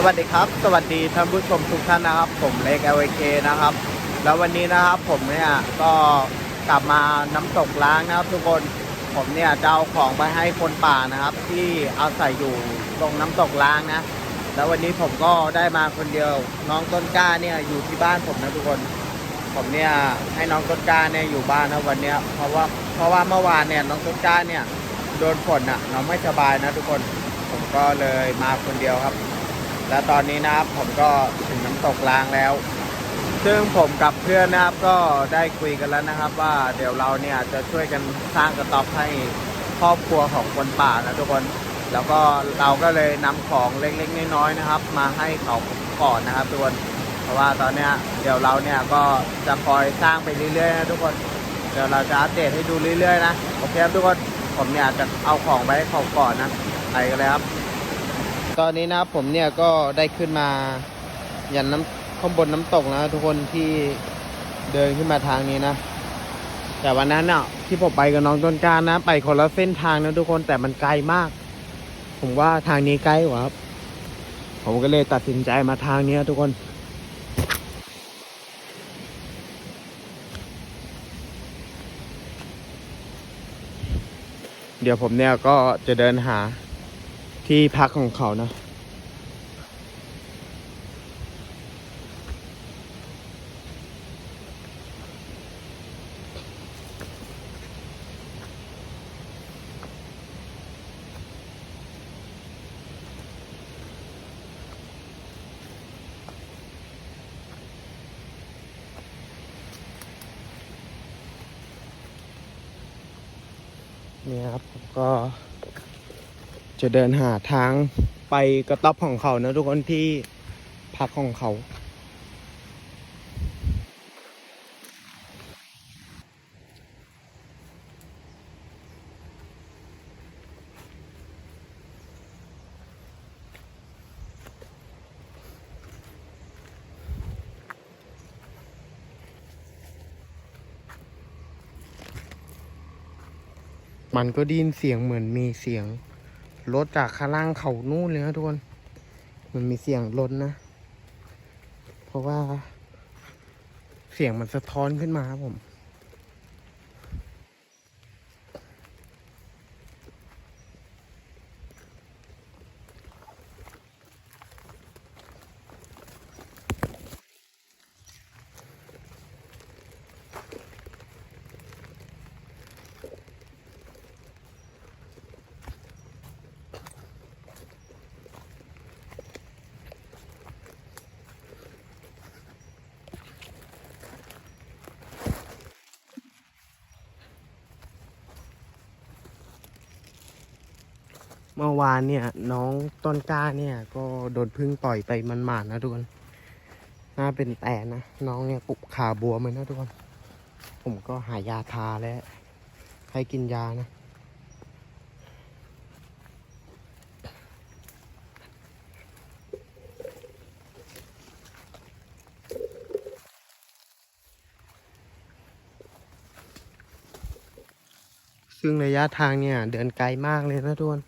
สวัสดีครับ สวัสดีท่านผู้ชมทุกท่านนะครับ ผมเล็ก LK นะครับ แล้ววันนี้นะครับผมเนี่ยก็กลับมาน้ำตกล้างนะครับ ทุกคนผมเนี่ยจะเอาของไปให้คนป่านะครับ ที่อาศัยอยู่ตรงน้ำตกล้างนะ แล้ววันนี้ผมก็ได้มาคนเดียว น้องต้นกล้าเนี่ยอยู่ที่บ้านผมนะทุกคน ผมเนี่ยให้น้องต้นกล้าเนี่ยอยู่บ้านนะวันเนี้ยเพราะว่าเพราะว่าเมื่อวานเนี่ยน้องต้นกล้าเนี่ยโดนฝนอะน้องไม่สบายนะทุกคน ผมก็เลยมาคนเดียวครับ และตอนนี้นะครับผมก็ถึงน้ำตกลางแล้ว ซึ่งผมกับเพื่อนนะครับก็ได้คุยกันแล้วนะครับ ว่าเดี๋ยวเราเนี่ยจะช่วยกันสร้างกระต๊อบให้ครอบครัวของคนป่านะทุกคน แล้วก็เราก็เลยนำของเล็กๆน้อยๆนะครับ มาให้เขาก่อนนะครับทุกคนเพราะว่าตอนเนี้ยเดี๋ยวเราเนี่ยก็จะคอยสร้างไปเรื่อยๆนะทุกคนเดี๋ยวเราจะอัปเดตให้ดูเรื่อยๆนะโอเคครับทุกคนผมเนี่ยจะเอาของไปให้เขาก่อนนะไปกันเลยครับ ตอนนี้นะครับผมเนี่ยก็ได้ขึ้นมายันน้ำข้างบนน้ำตกนะทุกคนที่เดินขึ้นมาทางนี้นะ แต่วันนั้นน่ะที่ผมไปกับน้องต้นการนะ ไปคนละเส้นทางนะทุกคนแต่มันไกลมาก ผมว่าทางนี้ใกล้กว่าครับ ผมก็เลยตัดสินใจมาทางนี้ทุกคน เดี๋ยวผมเนี่ยก็จะเดินหา ที่พักของเขานะ นี่ครับผมก็ จะเดินหาทางไปกระต๊อบของเขานะทุกคนที่พักของเขา มันก็ได้ยินเสียงเหมือนมีเสียง รถจากข้างล่างเขานู่นเลยนะทุกคน มันมีเสียงรถนะ เพราะว่าเสียงมันสะท้อนขึ้นมาครับผม เมื่อวานเนี่ย น้องต้นกล้าเนี่ย ก็โดนพึ่งต่อยไปมันหมาดนะทุกคนน่าเป็นแต่นะ น้องเนี่ยปุบขาบวมเลยนะทุกคน ผมก็หายาทาแล้วให้กินยานะซึ่งระยะทางเนี่ย เดินไกลมากเลยนะทุกคน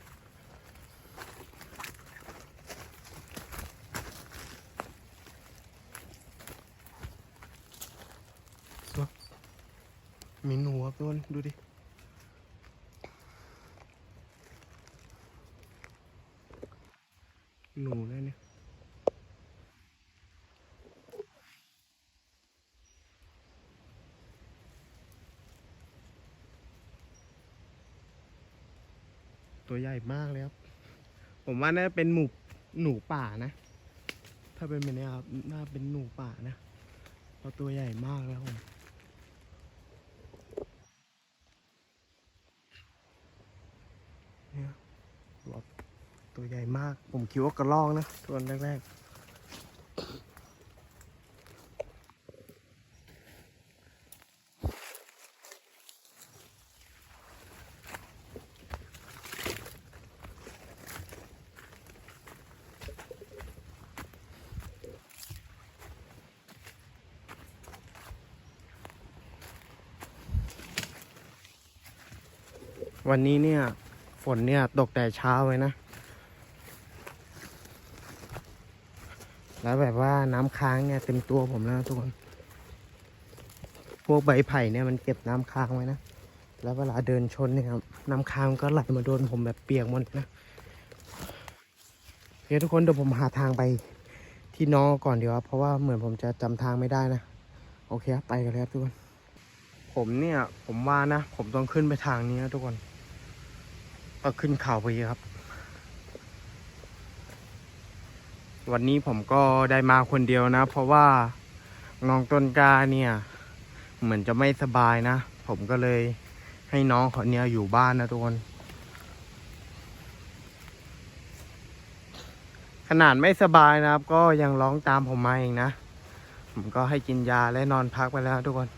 มีหนูครับทุกคนดูดิ หนูเลยเนี่ยตัวใหญ่มากเลยครับ ผมว่าน่าจะเป็นหมูหนูป่านะ ถ้าเป็นแบบนี้ครับ น่าเป็นหนูป่านะ เพราะตัวใหญ่มากแล้วผม เนี่ยแบบ ตัวใหญ่มาก ผมคิดว่ากระรอกนะตัวแรกๆวันนี้เนี่ย ฝนเนี่ย ตกแต่เช้าเลยนะ แล้วแบบว่าน้ำค้างเนี่ยเต็มตัวผมแล้วทุกคน พวกใบไผ่เนี่ยมันเก็บน้ำค้างไว้นะ แล้วเวลาเดินชนเนี่ยครับน้ำค้างก็ไหลมาโดนผมแบบเปียกหมดนะโอเคทุกคนเดี๋ยวผมหาทางไปที่น้องก่อนเดีกว่าเพราะว่าเหมือนผมจะจำทางไม่ได้นะ โอเคครับไปกันเลยครับทุกคน ผมเนี่ยผมว่านะ ผมต้องขึ้นไปทางนี้นะทุกคน ก็ขึ้นเขาไปครับ วันนี้ผมก็ได้มาคนเดียวนะ เพราะว่าน้องต้นกาเนี่ย เหมือนจะไม่สบายนะ ผมก็เลยให้น้องเขาเนี่ยอยู่บ้านนะทุกคน ขนาดไม่สบายนะครับ ก็ยังร้องตามผมมาเองนะ ผมก็ให้กินยาและนอนพักไปแล้วทุกคน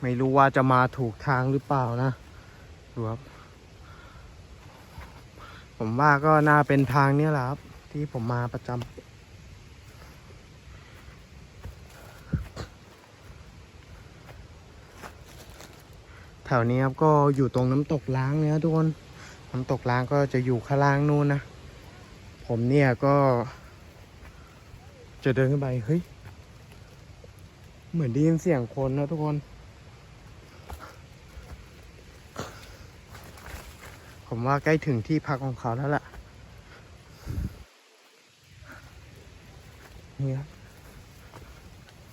ไม่รู้ว่าจะมาถูกทางหรือเปล่านะ ดูครับ ผมว่าก็น่าเป็นทางเนี้ยแหละครับ ที่ผมมาประจำแถวนี้ครับก็อยู่ตรงน้ำตกล้างเนี่ยนะทุกคนน้ำตกล้างก็จะอยู่ข้างล่างนู่นนะ ผมเนี่ยก็ จะเดินขึ้นไป เฮ้ย เหมือนได้ยินเสียงคนนะทุกคน ผมว่าใกล้ถึงที่พักของเขาแล้วล่ะ นี่ครับ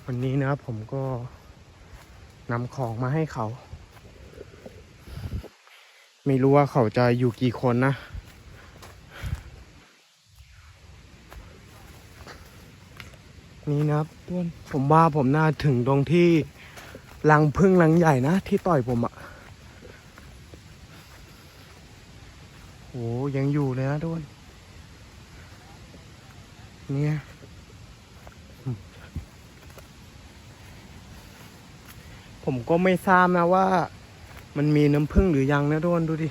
วันนี้นะครับผมก็นำของมาให้เขา ไม่รู้ว่าเขาจะอยู่กี่คนนะ นี่นะครับผมว่าผมน่าถึงตรงที่รังพึ่งรังใหญ่นะ ที่ต่อยผมอะโห ยังอยู่เลยนะทุกคนเนี่ยผมก็ไม่ทราบนะว่า มันมีน้ำพึ่งหรือยังนะทุกคนดูดิ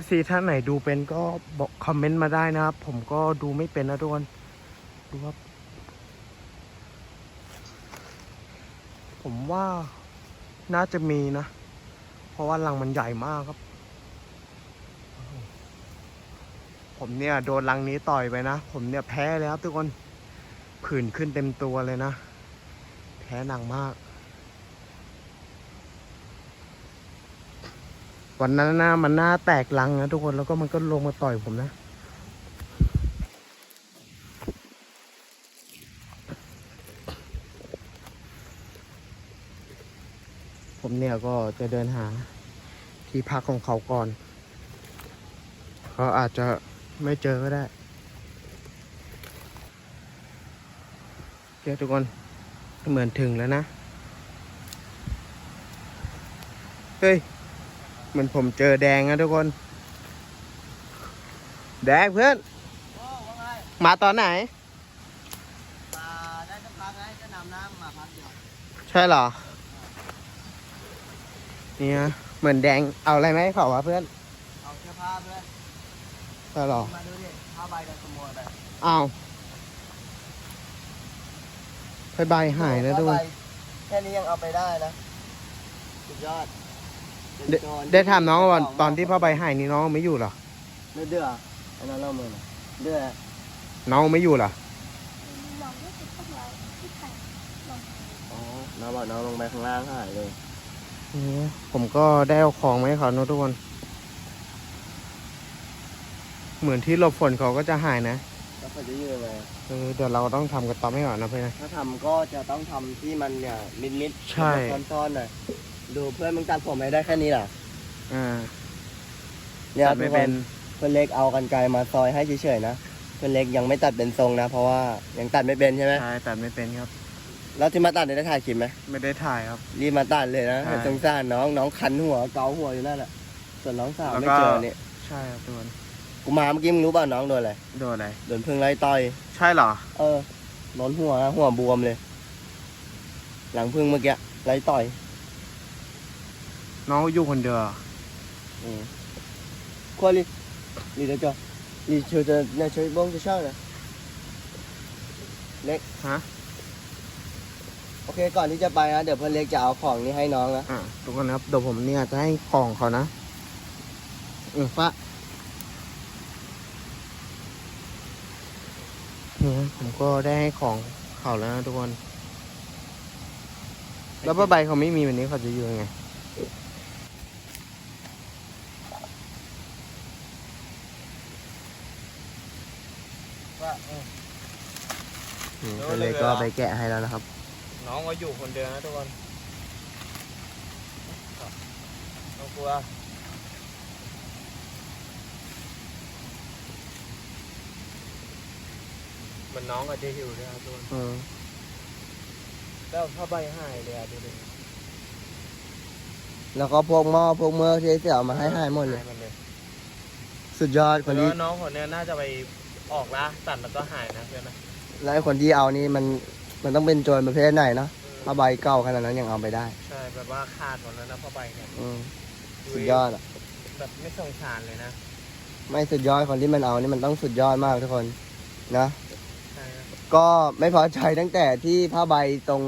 FC ท่านไหนดูเป็นก็บอกคอมเมนต์มาได้นะครับ ผมก็ดูไม่เป็นนะทุกคนดูครับผมว่าน่าจะมีนะ เพราะว่ารังมันใหญ่มากครับ ผมเนี่ยโดนรังนี้ต่อยไปนะ ผมเนี่ยแพ้เลยครับทุกคนผื่นขึ้นเต็มตัวเลยนะ แพ้หนักมาก วันนั้นนะมันหน้าแตกรังนะทุกคนแล้วก็มันก็ลงมาต่อยผมนะผมเนี่ยก็จะเดินหาที่พักของเขาก่อน เขาอาจจะ ไม่เจอก็ได้โอเคทุกคนเหมือนถึงแล้วนะ เฮ้ย เหมือนผมเจอแดงนะทุกคน แดงเพื่อนโอ้ว่าไงมาตอนไหน มาได้สักพักไงจะนำน้ำมาพักเดียวใช่เหรอ เนี่ย เหมือนแดง เอาอะไรไหมาให้เขาวะเพื่อน เอาเสื้อผ้าเพื่อนใช่เหรอมาดูดิผ้าใบกันขโมยไปอ้าวไปใบหายนะทุกคนผ้าใบแค่นี้ยังเอาไปได้นะ สุดยอดได้เป็นโจรได้ถามน้องว่าขตอนที่พ่อใบหายนี่น้องไม่อยู่เหรอ ไม่เดือดอันนั้นเราเมือนะเดือดน้องไม่อยู่เหรอ ลองรู้สึกพวกเราที่แข่งลองอ๋อน้องบอกน้องลงไปข้างล่างหายเลยนี่ผมก็ได้เอาของมาให้เขานะทุกคน เหมือนที่หลบฝนเขาก็จะหายนะแล้วเขาจะยืดไปเออเดี๋ยวเราต้องทำกระต๊อบให้ก่อนนะเพื่อนนะ ถ้าทำก็จะต้องทำที่มันเนี่ยมิดมิดๆใช่ ซ่อนๆหน่อยดูเพื่อนมึงตัดผมไม่ได้แค่นี้เหรออ่าเนี่ยตัดไม่เป็นทุกคเพื่อนเล็กเอากันไกลมาซอยให้เฉยๆนะเพื่อนเล็กยังไม่ตัดเป็นทรงนะ เพราะว่ายังตัดไม่เป็นใช่ไหมใช่ตัดไม่เป็นครับ แล้วที่มาตัดเนี่ยได้ถ่ายคลิปไหม ไม่ได้ถ่ายครับ รีบมาตัดเลยนะใช่สงสารน้องน้องคันหัวเกาหัวอยู่นั่นแหละส่วนน้องสาวแล้วไม่ก็ เจอเนี่ยใช่ครับทุกคน กูมาเมื่อกี้มึงรู้ป่ะน้องโดนอะไรโดนอะไรโดนพึ่งไล่ต่อยใช่เหรอ เออโดนหัวหัวบวมเลย หลังพึ่งเมื่อกี้ไล่ต่อย น้องอยู่คนเดียวเหรออืมควอลิลีเดอร์จอลีเชื่อจะเนี่ยช่วยบ้องจะเช่านะฮะโอเค ก่อนที่จะไปนะเดี๋ยวเพื่อนเล็กจะเอาของนี้ให้น้องนะ อะทุกคนครับเดี๋ยวผมเนี่ยจะให้ของเขานะเออฟ้าเนี่ย ผมก็ได้ให้ของเขาแล้วนะทุกคน แล้วป้าใบเขาไม่มีวันนี้เขาจะอยู่ยังไง ว่าอืมเพื่อนเล็กก็ไปแกะให้แล้วนะครับ น้องก็อยู่คนเดียวนะทุกคนน้องกลัว มันน้องก็จะหิวด้วยครับทุกคนอืมแล้วผ้าใบหายเลยอะดูดิแล้วก็พวกหม้อพวกเมื่อที่เสี่ยวมาให้ให้หมดเลย หายเลยสุดยอดคนแล้ที่วน้องคนเนี้ยน่าจะไปออกล่าสัตว์แล้วก็หายนะเพื่อนนะแล้วไอ้คนที่เอานี่มันมันต้องเป็นโจรประเภทไหนเนาะผ้าใบเก่าขนาดนั้นยังเอาไปได้ ใช่แบบว่าขาดหมดแล้วนะผ้าใบเนี่ยอืมสุดยอดอะแบบไม่สงสารเลยนะ ไม่สุดยอดคนที่มันเอานี่มันต้องสุดยอดมากทุกคนนะใช่ครับ ก็ไม่พอใจตั้งแต่ที่ผ้าใบตรง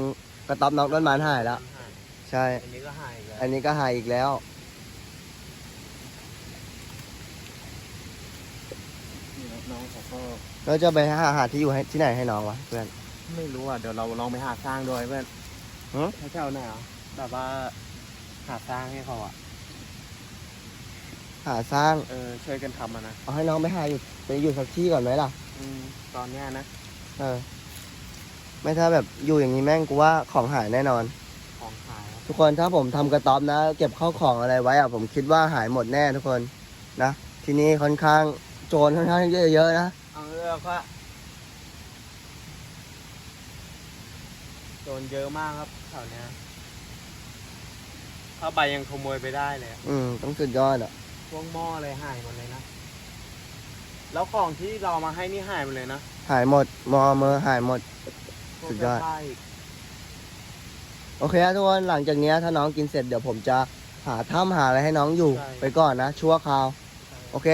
กระต๊อบน้องต้นไม้หายแล้ว หายใช่ อันนี้ก็หายอีกแล้วอันนี้ก็หายอีกแล้ว น้องเขาก็เราจะไปหาหาที่อยู่ให้ที่ไหนให้น้องวะเพื่อน ไม่รู้อะ เดี๋ยวเราลองไปหาสร้างด้วยเพื่อนฮะถ้าเจ้าไหนอะแบบว่าหาสร้างให้เขาอะ หาสร้างเออช่วยกันทำอะนะ เอาให้น้องไปหาอยู่ไปอยู่สักที่ก่อนไหมล่ะ อืม ตอนเนี้ยนะ เออ ไม่ถ้าแบบอยู่อย่างนี้แม่งกูว่าของหายแน่นอน ของหายอะทุกคนถ้าผมทำกระต๊อบนะ เก็บข้าวของอะไรไว้อะผมคิดว่าหายหมดแน่ทุกคนนะที่นี่ค่อนข้างโจรค่อนข้างเยอะๆนะเอาเรื่องก็โดนเยอะมากครับแถวเนี้ยผ้าใบยังขโมยไปได้เลยอะอืมต้องสุดยอดอะ พวกหม้ออะไรหายหมดเลยนะ แล้วของที่เรามาให้นี่หายหมดเลยนะ หายหมด มอเมอหายหมดพวกสุดยอดเสื้ผ้าอีกโอเคนะทุกคนหลังจากเนี้ยถ้าน้องกินเสร็จเดี๋ยวผมจะหาถ้ำหาอะไรให้น้องอยู่ไปก่อนนะ ชั่วคราว โอเค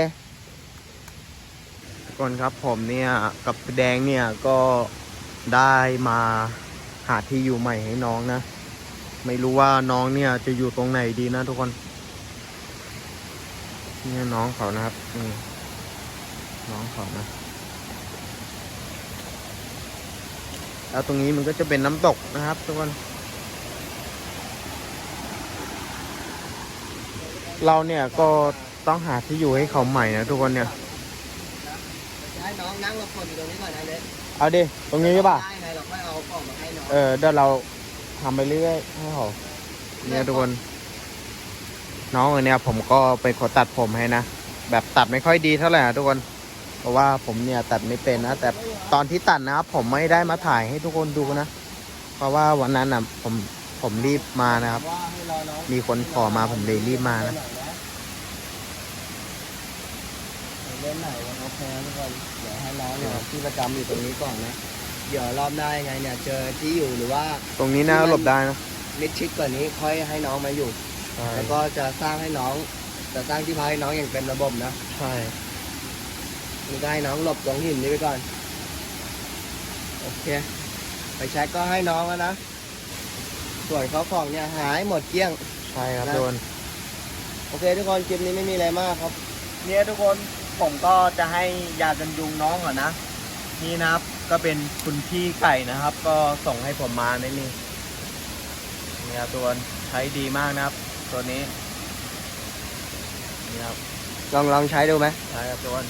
ก่อนครับผมเนี่ยกับแดงเนี่ยก็ได้มาหาที่อยู่ใหม่ให้น้องนะ ไม่รู้ว่าน้องเนี่ยจะอยู่ตรงไหนดีนะทุกคนเนี่ยน้องเขานะครับอืมน้องเขานะ แล้วตรงนี้มันก็จะเป็นน้ำตกนะครับทุกคนเราเนี่ยก็ต้องหาที่อยู่ให้เขาใหม่นะทุกคนเนี่ยให้น้องนั่งรบกวนอยู่ตรงนี้ก่อนนะเล็กเอาดิตรงนี้ใช่ป่ะได้ไงเราค่อยเอาของมาให้น้องเออเดี๋ยวเราทำไปเรื่อยๆให้เขาเนี่ยทุกคน น้องคนเนี่ยผมก็เป็นคนตัดผมให้นะแบบตัดไม่ค่อยดีเท่าไหร่นะทุกคนเพ ราะว่าผมเนี่ยตัดไม่เป็นนะ แต่ตอนที่ตัดนะครับผมไม่ได้มาถ่ายให้ทุกคนดูนะ เพราะว่าวันนั้นอะผมผมรีบมานะครับว่าให้รอน้องมีคนขอมาผมเลยรีบมานะเล่นไหนวันโอเคนะทุกคนเดี๋ยวให้น้องเนี่ยที่ประจำอยู่ตรงนี้ก่อนนะ เดี๋ยวรอบหน้ายังไงเนี่ย เจอที่อยู่หรือว่าตรงนี้น่าหลบได้นะมิดชิดกว่านี้ค่อยให้น้องมาอยู่ใช่แล้วก็จะสร้างให้น้องจะสร้างที่พักให้น้องอย่างเป็นระบบนะ ใช่ นี่ก็ให้น้องหลบตรงหินนี้ไปก่อน โอเค ไปใช้ก็ให้น้องแล้วนะ ส่วนเขาของเนี่ยหายหมดเกลี้ยง ใช่ครับนะทุกคนโอเค ทุกคนคลิปนี้ไม่มีอะไรมากครับ เนี่ยทุกคนผมก็จะให้ยากันยุงน้องก่อนนะ นี่นะครับก็เป็นคุณพี่ไก่นะครับ ก็ส่งให้ผมมาในนี่เนี่ยตัวคนใช้ดีมากนะครับ ตัวนี้นี่ครับลองลองใช้ดูไหมใช้ครับตัวคน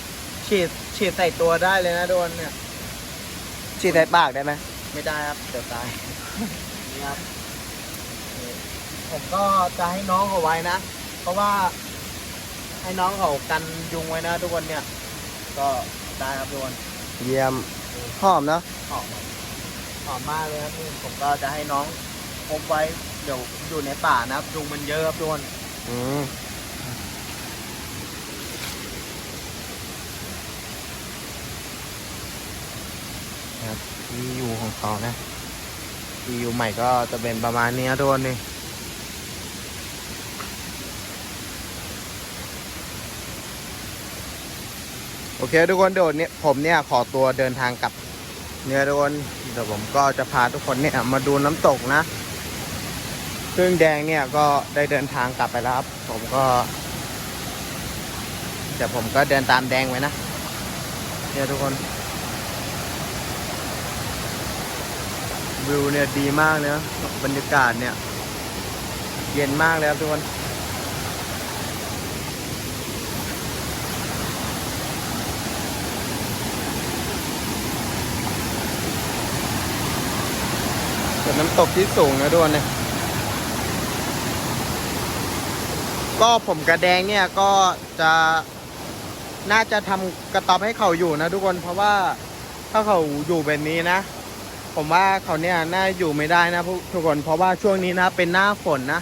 ฉีดฉีดใส่ตัวได้เลยนะโดนเนี่ย ฉีดใส่ปากได้ไหมไม่ได้ครับเดี๋ยวตาย นี่ครับนี่ผมก็จะให้น้องเขาไว้นะ เพราะว่าให้น้องเขากันยุงไว้นะทุกคนเนี่ย ก็ได้ครับทุกคนเยี่ยมหอมเนาะหอมครับหอมมากเลยครับนี่ผมก็จะให้น้องพกไว้เดี๋ยวอยู่ในป่านะครับยุงมันเยอะครับทุกคนอืม ที่อยู่ของเขานะที่อยู่ใหม่ก็จะเป็นประมาณนี้ทุกคนนี่โอเคทุกคนเดี๋ยวเนี่ยผมเนี่ยขอตัวเดินทางกลับเนี่ยทุกคนเดี๋ยวผมก็จะพาทุกคนเนี่ยมาดูน้ำตกนะซึ่งแดงเนี่ยก็ได้เดินทางกลับไปแล้วครับ ผมก็เดี๋ยวผมก็เดินตามแดงไว้นะเนี่ยทุกคน วิวเนี่ยดีมากเลยนะบรรยากาศเนี่ย เย็นมากเลยครับทุกคนเป็นน้ำตกที่สูงนะทุกคนเนี่ยก็ผมกระแดงเนี่ยก็จะน่าจะทำกระต๊อบให้เขาอยู่นะทุกคนเพราะว่าถ้าเขาอยู่แบบนี้นะ ผมว่าเขาเนี่ยน่าอยู่ไม่ได้นะทุกคนเพราะว่าช่วงนี้นะเป็นหน้าฝนนะ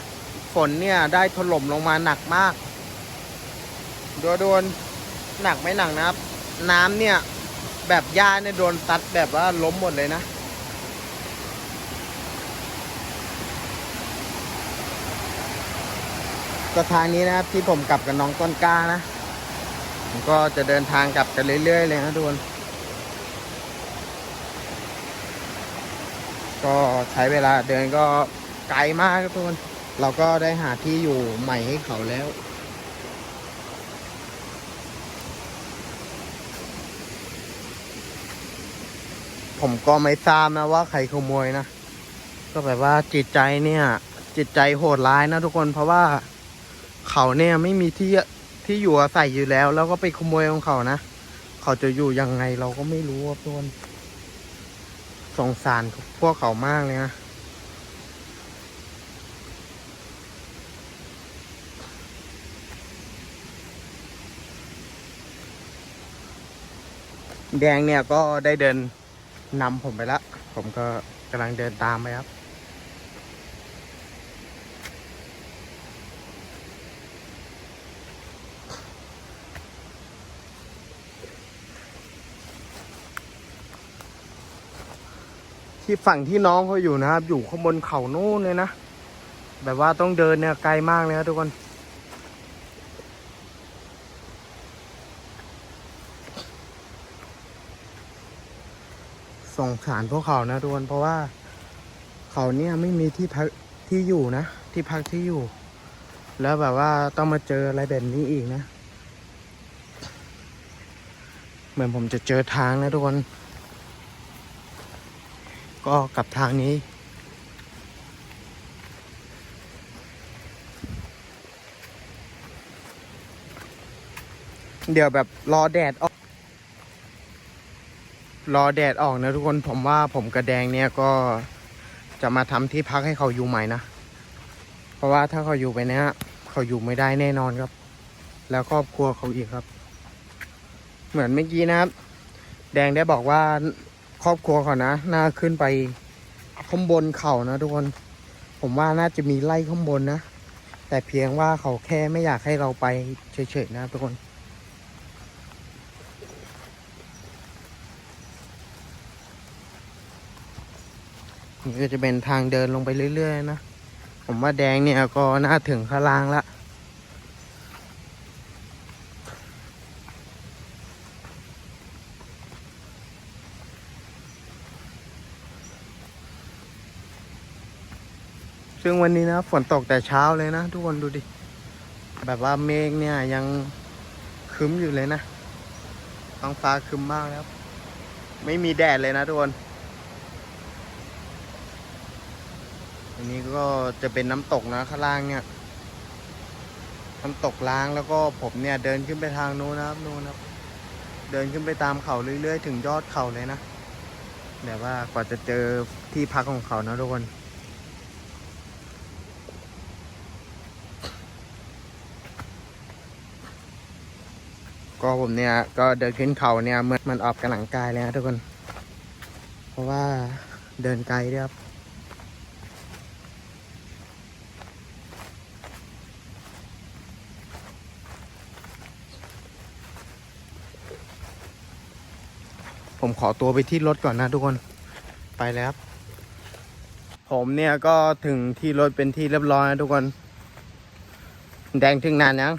ฝนเนี่ยได้ถล่มลงมาหนักมากโดนโดนหนักไม่หนักนะครับ น้ำเนี่ยแบบหญ้าเนี่ยโดนตัดแบบว่าล้มหมดเลยนะ ก็ทางนี้นะครับที่ผมกลับกับน้องต้นกล้านะ ผมก็จะเดินทางกลับกันเรื่อยๆเลยนะทุกคน ก็ใช้เวลาเดินก็ไกลมากครับทุกคนเราก็ได้หาที่อยู่ใหม่ให้เขาแล้ว ผมก็ไม่ทราบนะว่าใครขโมยนะ ก็แบบว่าจิตใจเนี่ย จิตใจโหดร้ายนะทุกคนเพราะว่าเขาเนี่ยไม่มีที่ที่อยู่อาศัยอยู่แล้ว แล้วก็ไปขโมยของเขานะ เขาจะอยู่ยังไงเราก็ไม่รู้ครับทุกคน สงสารพวกเขามากเลยนะ แดงเนี่ยก็ได้เดินนำผมไปแล้วผมก็กำลังเดินตามไปครับ ที่ฝั่งที่น้องเขาอยู่นะครับ อยู่ข้างบนเขาโน้นเลยนะแบบว่าต้องเดินเนี่ยไกลมากเลยนะทุกคนสงสารพวกเขานะทุกคนเพราะว่าเขาเนี่ยไม่มีที่พักที่อยู่นะ ที่พักที่อยู่ แล้วแบบว่าต้องมาเจออะไรแบบนี้อีกนะ เหมือนผมจะเจอทางนะทุกคน ก็กลับทางนี้ เดี๋ยวแบบรอแดดออก รอแดดออกนะทุกคนผมว่าผมกระแดงเนี่ยก็จะมาทำที่พักให้เขาอยู่ใหม่นะ เพราะว่าถ้าเขาอยู่ไปเนี้ยเขาอยู่ไม่ได้แน่นอนครับ แล้วครอบครัวเขาอีกครับ เหมือนเมื่อกี้นะครับ แดงได้บอกว่า ครอบครัวเขานะ น่าขึ้นไปข้างบนเขานะทุกคน ผมว่าน่าจะมีไล่ข้างบนนะ แต่เพียงว่าเขาแค่ไม่อยากให้เราไปเฉยๆนะทุกคน นี่ก็จะเป็นทางเดินลงไปเรื่อยๆนะ ผมว่าแดงเนี่ยก็น่าถึงข้างล่างละ วันนี้นะฝนตกแต่เช้าเลยนะ ทุกคนดูดิ แบบว่าเมฆเนี่ยยังคึ้มอยู่เลยนะท้องฟ้าคึ้มมากแล้วไม่มีแดดเลยนะทุกคนอันนี้ก็จะเป็นน้ำตกนะข้างล่างเนี่ยน้ำตกล้างแล้วก็ผมเนี่ยเดินขึ้นไปทางโน้นนะครับโน้นนะครับ เดินขึ้นไปตามเขาเรื่อยๆ ถึงยอดเขาเลยนะแบบว่ากว่าจะเจอที่พักของเขานะทุกคน ก็ผมเนี่ยก็เดินขึ้นเขาเนี่ยเหมือนมันออกกำลังกายเลยนะทุกคน เพราะว่าเดินไกลด้วยครับผมขอตัวไปที่รถก่อนนะทุกคนไปแล้วครับผมเนี่ยก็ถึงที่รถเป็นที่เรียบร้อยนะทุกคน แดงถึงนานยัง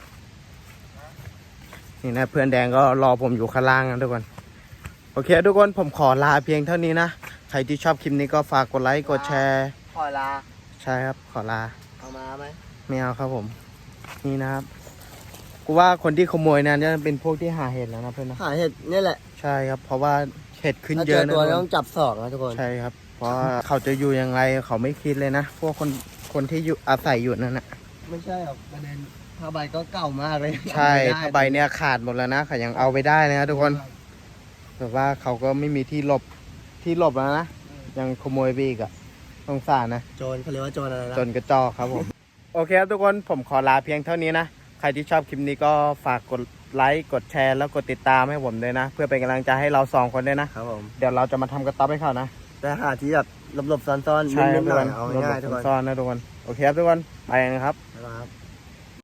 นี่นะเพื่อนแดงก็รอผมอยู่ข้างล่างนะทุกคน โอเค ทุกคนผมขอลาเพียงเท่านี้นะ ใครที่ชอบคลิปนี้ก็ฝากกดไลค์กดแชร์ขอลา ใช่ครับ ขอลาเอามาไหมไม่เอาครับผม นี่นะครับ กูว่าคนที่ขโมยนั้นจะเป็นพวกที่หาเห็ดแล้วนะเพื่อนนะ หาเห็ดนี่แหละใช่ครับ เพราะว่าเห็ดขึ้นถ้าเยเจออะนะตัวทุกคต้อนงจับสอกนะทุกคน ใช่ครับ เพราะว่าเขาจะอยู่ยังไงเขาไม่คิดเลยนะ พวกคนคนที่อยู่อาศัยอยู่นั่นนะไม่ใช่หรอกประเด็น ผ้าใบก็เก่ามากเลยใช่เอาไม่ได้ผ้าใบเนี่ยขาดหมดแล้วนะเขายังเอาไปได้นะทุกคนแบบว่าเขาก็ไม่มีที่หลบที่หลบแล้วนะยังขโมยไปอีกอะสงสารนะ โจรเขาเรียกว่าโจรอะไรนะจนกระจอกครับผม โอเคครับทุกคนผมขอลาเพียงเท่านี้นะ ใครที่ชอบคลิปนี้ก็ฝากกดไลค์กดแชร์แล้วกดติดตามให้ผมด้วยนะ เพื่อเป็นกำลังใจให้เราสองคนด้วยนะ ครับผมเดี๋ยวเราจะมาทำกระต๊อบให้เขานะแต่หาที่แบบหลบๆซ่อนๆใช่คนิรับดๆทุหกน่คอนยเอาง่ายๆทุกคนซ่อนๆนะทุกคน โอเคครับทุกคน ไปนะครับ นะครับ